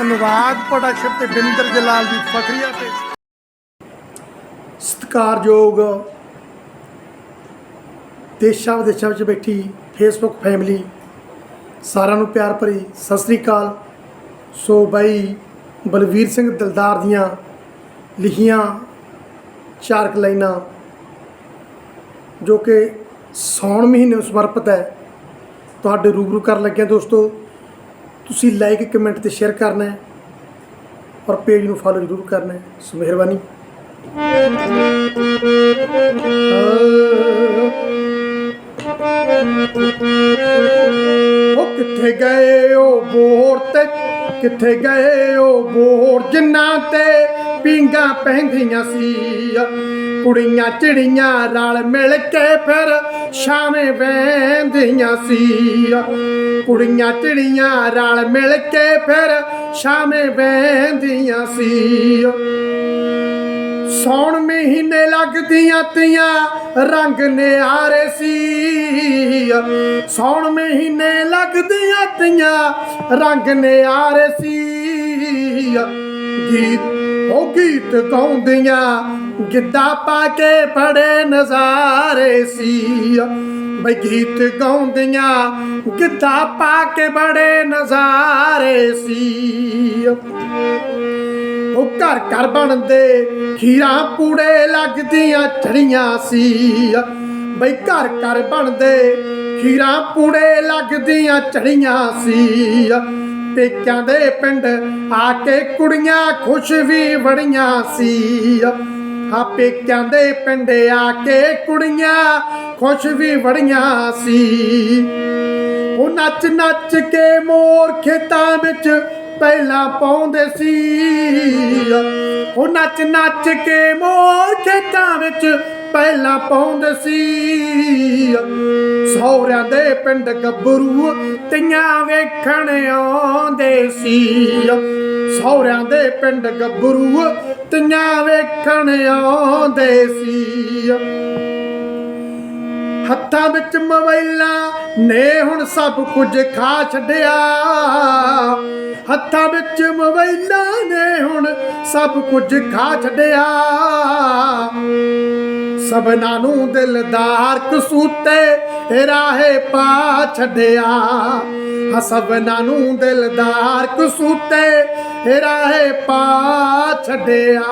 ਅਨੁਵਾਦ ਪ੍ਰੋਡਕਸ਼ਨ ਤੇ ਬਿੰਦਰ ਜਲਾਲ ਦੀ ਫਖਰੀਆ ਤੇ ਸਤਿਕਾਰਯੋਗ ਦੇਸ਼ਾਂ ਵਿਦੇਸ਼ਾਂ ਵਿੱਚ ਬੈਠੀ ਫੇਸਬੁੱਕ ਫੈਮਿਲੀ ਸਾਰਿਆਂ ਨੂੰ ਪਿਆਰ ਭਰੀ ਸਤਿ ਸ੍ਰੀ ਅਕਾਲ। ਸੋ ਬਾਈ ਬਲਵੀਰ ਸਿੰਘ ਦਿਲਦਾਰ ਦੀਆਂ ਲਿਖੀਆਂ ਚਾਰ ਕੁ ਲਾਈਨਾਂ ਜੋ ਕਿ ਸੌਣ ਮਹੀਨੇ ਨੂੰ ਸਮਰਪਿਤ ਹੈ। ਤੁਹਾਡੇ ਰੂਬਰੂ ਕਰਨ ਲੱਗਿਆ ਦੋਸਤੋ ਤੁਸੀਂ ਲਾਈਕ ਕਮੈਂਟ ਤੇ ਸ਼ੇਅਰ ਕਰਨਾ ਹੈ ਔਰ ਪੇਜ ਨੂੰ ਫਾਲੋ ਜ਼ਰੂਰ ਕਰਨਾ ਹੈ। ਸੋ ਮਿਹਰਬਾਨੀ। ਗਏ ਬੋਰ ਤੇ ਕਿੱਥੇ ਗਏ? ਉਹ ਬੋਰ ਜਿਨ੍ਹਾਂ ਤੇ ਪਿੰਗਾ ਪੈਂਦੀਆਂ ਸੀ। ਕੁੜੀਆਂ ਚਿੜੀਆਂ ਰਲ ਮਿਲ ਕੇ ਫਿਰ ਸ਼ਾਮੇ ਵਹਿੰਦੀਆਂ ਸੀ। ਕੁੜੀਆਂ ਚਿੜੀਆਂ ਰਲ ਮਿਲ ਕੇ ਫਿਰ ਸ਼ਾਮੇ ਵਹਿੰਦੀਆਂ ਸੀ। ਸੌਣ ਮਹੀਨੇ ਲੱਗਦੀਆਂ ਤੀਆਂ, ਰੰਗ ਨਿਆਰੇ ਸੀ। ਸੌਣ ਮਹੀਨੇ ਲੱਗਦੀਆਂ ਤੀਆਂ, ਰੰਗ ਨਿਆਰੇ ਸੀ। ਗੀਤ, ਉਹ ਗੀਤ ਗਾਉਂਦੀਆਂ, ਗਿੱਧਾ ਪਾ ਕੇ ਬੜੇ ਨਜ਼ਾਰੇ ਸੀ। ਬਈ ਗੀਤ ਗਾਉਂਦੀਆਂ, ਗਿੱਧਾ ਪਾ ਕੇ ਬੜੇ ਨਜ਼ਾਰੇ ਸੀ। ਉਹ ਘਰ ਘਰ ਬਣਦੇ, ਖੀਰਾਂ ਪੂੜੇ ਲੱਗਦੀਆਂ ਛੜੀਆਂ ਸੀ। ਬਈ ਘਰ ਘਰ ਬਣਦੇ, ਖੀਰਾਂ ਪੂੜੇ ਲੱਗਦੀਆਂ ਛੜੀਆਂ ਸੀ। ਪੇਕਿਆਂ ਦੇ ਪਿੰਡ ਆ ਕੇ ਕੁੜੀਆਂ ਖੁਸ਼ ਵੀ ਬੜੀਆਂ ਸੀ। ਆ ਪੇਕਿਆਂ ਦੇ ਪਿੰਡ ਆ ਕੇ ਕੁੜੀਆਂ ਖੁਸ਼ ਵੀ ਬੜੀਆਂ ਸੀ। ਉਹ ਨੱਚ ਨੱਚ ਕੇ ਮੋਰ ਖੇਤਾਂ ਵਿੱਚ ਪਹਿਲਾਂ ਪਾਉਂਦੇ ਸੀ। ਉਹ ਨੱਚ ਨੱਚ ਕੇ ਮੋਰ ਖੇਤਾਂ ਵਿੱਚ ਪਹਿਲਾਂ ਪਾਉਂਦੇ ਸੀ। ਸੌਰਿਆਂ ਦੇ ਪਿੰਡ ਗੱਭਰੂ ਤੀਆਂ ਵੇਖਣ ਆਉਂਦੇ ਸੀ। ਸੌਰਿਆਂ ਦੇ ਪਿੰਡ ਗੱਭਰੂ ਤੀਆਂ ਵੇਖਣ ਆਉਂਦੇ ਸੀ। ਹੱਥਾਂ ਵਿੱਚ ਮੋਬਾਈਲਾਂ ਨੇ ਹੁਣ ਸਭ ਕੁਝ ਖਾ ਛੱਡਿਆ। ਹੱਥਾਂ ਵਿੱਚ ਮੋਬਾਈਲਾਂ ਨੇ ਹੁਣ ਸਭ ਕੁਝ ਖਾ ਛੱਡਿਆ। ਸਭਨਾਂ ਨੂੰ ਦਿਲਦਾਰ ਕਸੂਤੇ ਰਾਹੇ ਪਾ ਛੱਡਿਆ। ਹਾਂ, ਸਭਨਾਂ ਨੂੰ ਦਿਲਦਾਰ ਕਸੂਤੇ ਰਾਹੇ ਪਾ ਛੱਡਿਆ।